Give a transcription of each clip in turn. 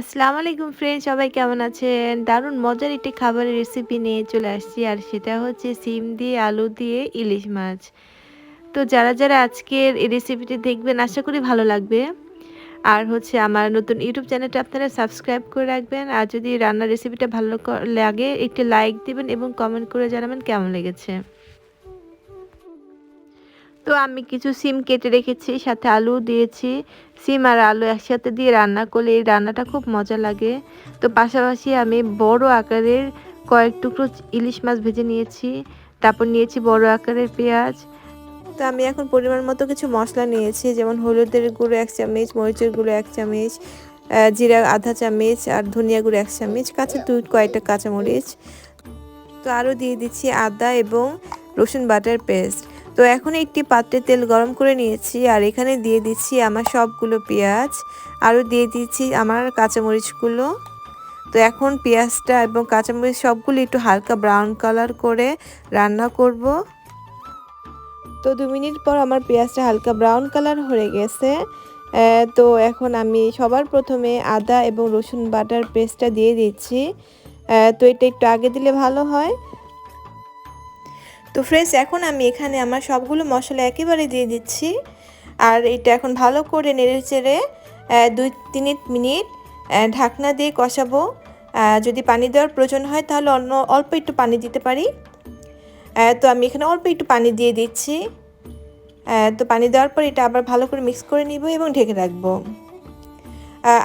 আসসালামু আলাইকুম ফ্রেন্ড সবাই কেমন আছেন? দারুণ মজার একটি খাবারের রেসিপি নিয়ে চলে আসছি, আর সেটা হচ্ছে সিম দিয়ে আলু দিয়ে ইলিশ মাছ। তো যারা যারা আজকের এই রেসিপিটি দেখবেন, আশা করি ভালো লাগবে। আর হচ্ছে আমার নতুন ইউটিউব চ্যানেলটা আপনারা সাবস্ক্রাইব করে রাখবেন, আর যদি রান্নার রেসিপিটা ভালো লাগে, একটি লাইক দিবেন এবং কমেন্ট করে জানাবেন কেমন লেগেছে। তো আমি কিছু সিম কেটে রেখেছি, সাথে আলু দিয়েছি, সিম আর আলু একসাথে দিয়ে রান্না করলে এই রান্নাটা খুব মজা লাগে। তো পাশাপাশি আমি বড় আকারের কয়েক টুকরো ইলিশ মাছ ভেজে নিয়েছি, তারপর নিয়েছি বড় আকারের পেঁয়াজ। তো আমি এখন পরিমাণ মতো কিছু মশলা নিয়েছি, যেমন হলুদের গুঁড়ো এক চামচ, মরিচের গুঁড়ো এক চামচ জিরা আধা চামচ আর ধনিয়া গুঁড়ো এক চামচ, কাঁচা দুধ কয়েকটা কাঁচামরিচ। তো আরও দিয়ে দিচ্ছি আদা এবং রসুন বাটার পেস্ট। তো এখন একটি পাত্রে তেল গরম করে নিয়েছি আর এখানে দিয়ে দিচ্ছি আমার সবগুলো পেঁয়াজ, আরও দিয়ে দিচ্ছি আমার কাঁচামরিচগুলো। তো এখন পেঁয়াজটা এবং কাঁচামরিচ সবগুলো একটু হালকা ব্রাউন কালার করে রান্না করব। তো দু মিনিট পর আমার পেঁয়াজটা হালকা ব্রাউন কালার হয়ে গেছে। তো এখন আমি সবার প্রথমে আদা এবং রসুন বাটার পেস্টটা দিয়ে দিচ্ছি। তো এটা একটু আগে দিলে ভালো হয়। তো ফ্রেন্ডস এখন আমি এখানে আমার সবগুলো মশলা একেবারে দিয়ে দিচ্ছি। আর এটা এখন ভালো করে নেড়ে চেড়ে দুই তিন মিনিট ঢাকনা দিয়ে কষাবো। যদি পানি দেওয়ার প্রয়োজন হয় তাহলে অন্য, অল্প একটু পানি দিতে পারি। তো আমি এখানে অল্প একটু পানি দিয়ে দিচ্ছি। তো পানি দেওয়ার পর এটা আবার ভালো করে মিক্স করে নিব এবং ঢেকে রাখব।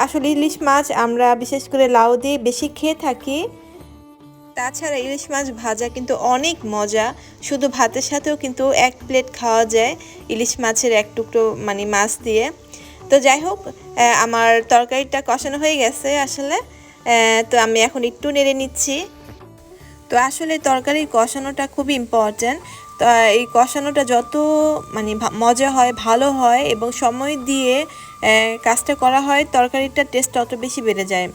আসলে ইলিশ মাছ আমরা বিশেষ করে লাউ দিয়ে বেশি খেয়ে থাকি। তাছাড়া ইলিশ মাছ ভাজা কিন্তু অনেক মজা। শুধু ভাতের সাথেও কিন্তু এক প্লেট খাওয়া যায় ইলিশ মাছের এক টুকরো মানে মাছ দিয়ে। তো যাই হোক আমার তরকারিটা কষানো হয়ে গেছে আসলে। তো আমি এখন একটু নেড়ে নিচ্ছি। তো আসলে তরকারির কষানোটা খুব ইম্পর্ট্যান্ট তো এই কষানোটা যত মানে মজা হয়, ভালো হয় এবং সময় দিয়ে কাজটা করা হয়, তরকারিটার টেস্ট তত বেশি বেড়ে যায়।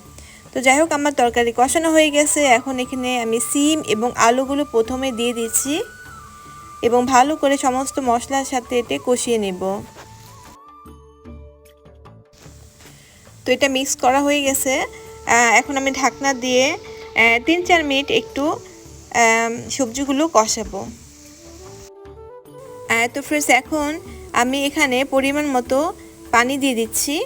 তো যাই হোক, আমার তরকারি কষানো হয়ে গেছে। এখন এখানে আমি সিম এবং আলুগুলো প্রথমে দিয়ে দিচ্ছি এবং ভালো করে সমস্ত মশলার সাথে এটে কষিয়ে নেব। তো এটা মিক্স করা হয়ে গেছে। এখন আমি ঢাকনা দিয়ে তিন চার মিনিট একটু সবজিগুলো কষাবো। তো ফ্রেন্ডস এখন আমি এখানে পরিমাণ মতো পানি দিয়ে দিচ্ছি।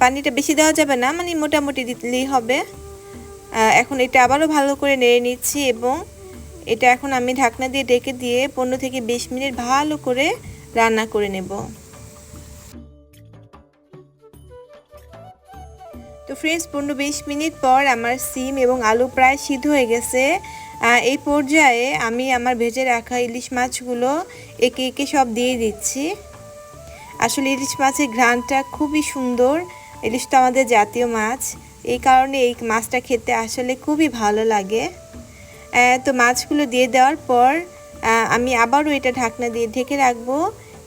পানিটা বেশি দেওয়া যাবে না মানে মোটামুটি দিলেই হবে। এখন এটা আবারও ভালো করে নেড়ে নিচ্ছি এবং এটা এখন আমি ঢাকনা দিয়ে ডেকে দিয়ে পনেরো থেকে বিশ মিনিট ভালো করে রান্না করে নেব। তো ফ্রেন্ডস পনেরো বিশ মিনিট পর আমার সিম এবং আলু প্রায় সিদ্ধ হয়ে গেছে। এই পর্যায়ে আমি আমার ভেজে রাখা ইলিশ মাছগুলো একে একে সব দিয়ে দিচ্ছি। আসলে ইলিশ মাছের ঘ্রাণটা খুবই সুন্দর। ইলিশ তো আমাদের জাতীয় মাছ। এই কারণে এই মাছটা খেতে আসলে খুবই ভালো লাগে। তো মাছগুলো দিয়ে দেওয়ার পর আমি আবারও এটা ঢাকনা দিয়ে ঢেকে রাখব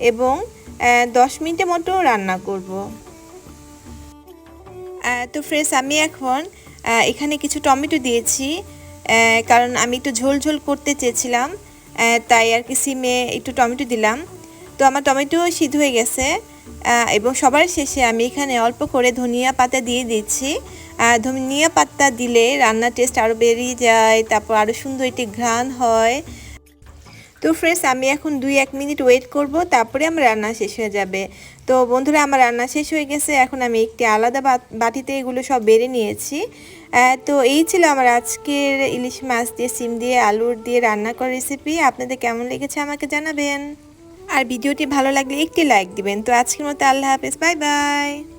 এবং দশ মিনিটের মতো রান্না করব। তো ফ্রেশ আমি এখন এখানে কিছু টমেটো দিয়েছি। কারণ আমি একটু ঝোল ঝোল করতে চেয়েছিলাম। তাই আর কি সিমে একটু টমেটো দিলাম। তো আমার টমেটো সিদ্ধ হয়ে গেছে এবং সবার শেষে আমি এখানে অল্প করে ধনিয়া পাতা দিয়ে দিচ্ছি। ধনিয়া পাতা দিলে রান্নার টেস্ট আরও বেরিয়ে যায়, তারপর আরও সুন্দর একটি ঘ্রাণ হয়। তো ফ্রেন্ডস আমি এখন দুই এক মিনিট ওয়েট করব, তারপরে আমার রান্না শেষ হয়ে যাবে। তো বন্ধুরা, আমার রান্না শেষ হয়ে গেছে, এখন আমি একটি আলাদা বাটিতে এগুলো সব বেড়ে নিয়েছি। তো এই ছিল আমার আজকের ইলিশ মাছ দিয়ে, সিম দিয়ে, আলুর দিয়ে রান্না করার রেসিপি আপনাদের কেমন লেগেছে আমাকে জানাবেন। আর ভিডিওটি ভালো লাগলে একটি লাইক দিবেন। তো আজকের মতো আল্লাহ হাফেজ। Bye bye.